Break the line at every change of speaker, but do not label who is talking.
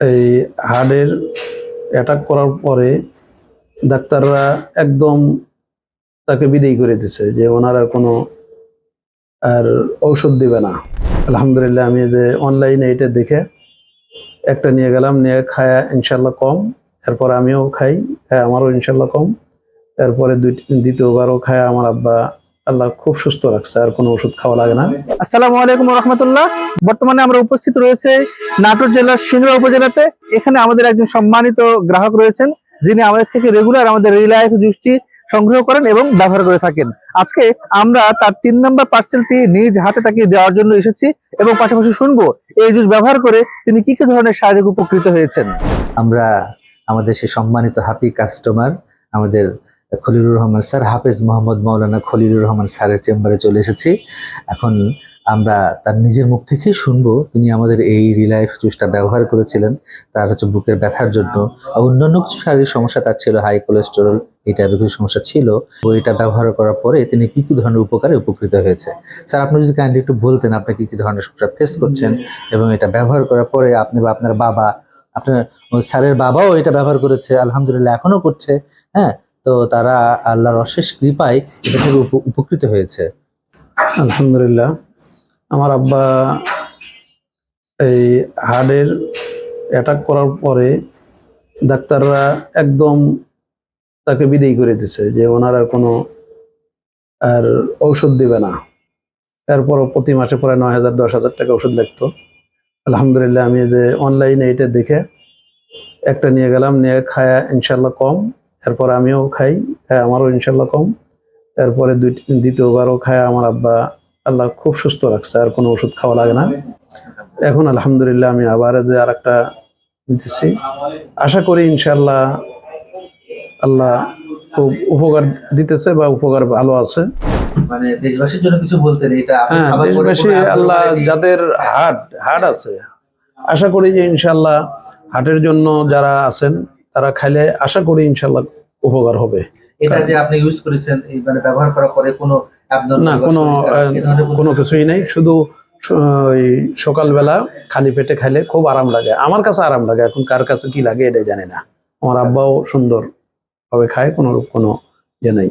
এই হার্টের অ্যাটাক করার পরে ডাক্তাররা একদম তাকে বিদায় করে দিছে যে ওনার আর কোনো আর ঔষধ দিবে না। আলহামদুলিল্লাহ আমি যে অনলাইনে এটা দেখে একটা নিয়ে গেলাম, নিয়ে খায়া ইনশাল্লাহ কম। এরপর আমিও খাই, খায় আমারও ইনশাল্লাহ কম। এরপরে দুই দ্বিতীয়বারও খায় আমার আব্বা আল্লাহ খুব সুস্থ রাখছে আর কোনো ওষুধ খাওয়া লাগে না।
আসসালামু আলাইকুম রহমতুল্লাহ বর্তমানে আমরা উপস্থিত রয়েছে নাটোর জেলার সিংড়া উপজেলাতে। এখানে আমাদের একজন সম্মানিত গ্রাহক রয়েছেন যিনি আমাদের থেকে রেগুলার আমাদের রিলাইফ জুসটি সংগ্রহ করেন এবং ব্যবহার করে থাকেন। আজকে আমরা তার তিন নম্বর পার্সেলটি নিজ হাতে তাকে দেওয়ার জন্য এসেছি এবং পাশাপাশি শুনব এই জুস ব্যবহার করে তিনি কি কি ধরনের শারীরিক উপকৃত হয়েছেন।
আমরা আমাদের সেই সম্মানিত হাপি কাস্টমার আমাদের খলিলুর রহমান স্যার, হাফেজ মোহাম্মদ মাওলানা খলিলুর রহমান স্যারের চেম্বারে চলে এসেছি। এখন আমরা তার নিজের মুখ থেকেই শুনব, তিনি আমাদের এই রিলাইফ জুসটা ব্যবহার করেছিলেন, তার হচ্ছে বুকের ব্যথার জন্য। অন্যান্য কিছু শারীরিক সমস্যা, তার ছিল হাই কোলেস্টেরল এই টাইপের কিছু সমস্যা ছিল। তো এটা ব্যবহার করার পরে তিনি কি কি ধরনের উপকারে উপকৃত হয়েছে? স্যার, আপনি যদি কাইন্ডলি একটু বলতেন, আপনি কি কি ধরনের সমস্যা ফেস করছেন এবং এটা ব্যবহার করার পরে আপনি বা আপনার বাবা, আপনার স্যারের বাবাও এটা ব্যবহার করেছে, আলহামদুলিল্লাহ এখনও করছে হ্যাঁ? তো তারা আল্লাহর অশেষ কৃপায় এটা থেকে উপ- উপকৃত হয়েছে।
আলহামদুলিল্লাহ। আমার আব্বা এই হার্টের অ্যাটাক করার পরে ডাক্তাররা একদম তাকে বিদায় করে দিছে যে ওনার আর কোনো আর ঔষধ দিবে না। এরপরও প্রতি মাসে প্রায় নয় হাজার, দশ হাজার টাকা ওষুধ লাগতো। আলহামদুলিল্লাহ আমি যে অনলাইনে এটা দেখে একটা নিয়ে গেলাম, নিয়ে খায়া ইনশাল্লাহ কম। এরপর আমিও খাই খায় আমারও ইনশাল্লাহ কম। এরপরে দুই দ্বিতীয়বারও খায় আমার আব্বা। আল্লাহ খুব সুস্থ রাখছে আর কোনো ওষুধ খাওয়া লাগে না। এখন আলহামদুলিল্লাহ আমি আবার যে আর একটা নিতেছি আশা করি ইনশাল্লাহ আল্লাহ খুব উপকার দিতেছে বা উপকার ভালো আছে।
মানে দেশবাসীর জন্য কিছু বলতেন এটা
হ্যাঁ দেশবাসী আল্লাহ যাদের হার্ট হার্ট আছে। আশা করি যে ইনশাল্লাহ হাটের জন্য যারা আছেন তারা খাইলে আশা করি ইনশাল্লাহ উপকার হবে।
এটা যে আপনি ইউজ করেছেন এই মানে ব্যবহার করার পরে কোনো
না কোনো কোনো কিছুই নেই। শুধু ওই সকালবেলা খালি পেটে খাইলে খুব আরাম লাগে। আমার কাছে আরাম লাগে। এখন কার কাছে কি লাগে এটা জানে না। আমার আব্বাও সুন্দর ভাবে খায় কোনো কোনো ইয়ে নেই।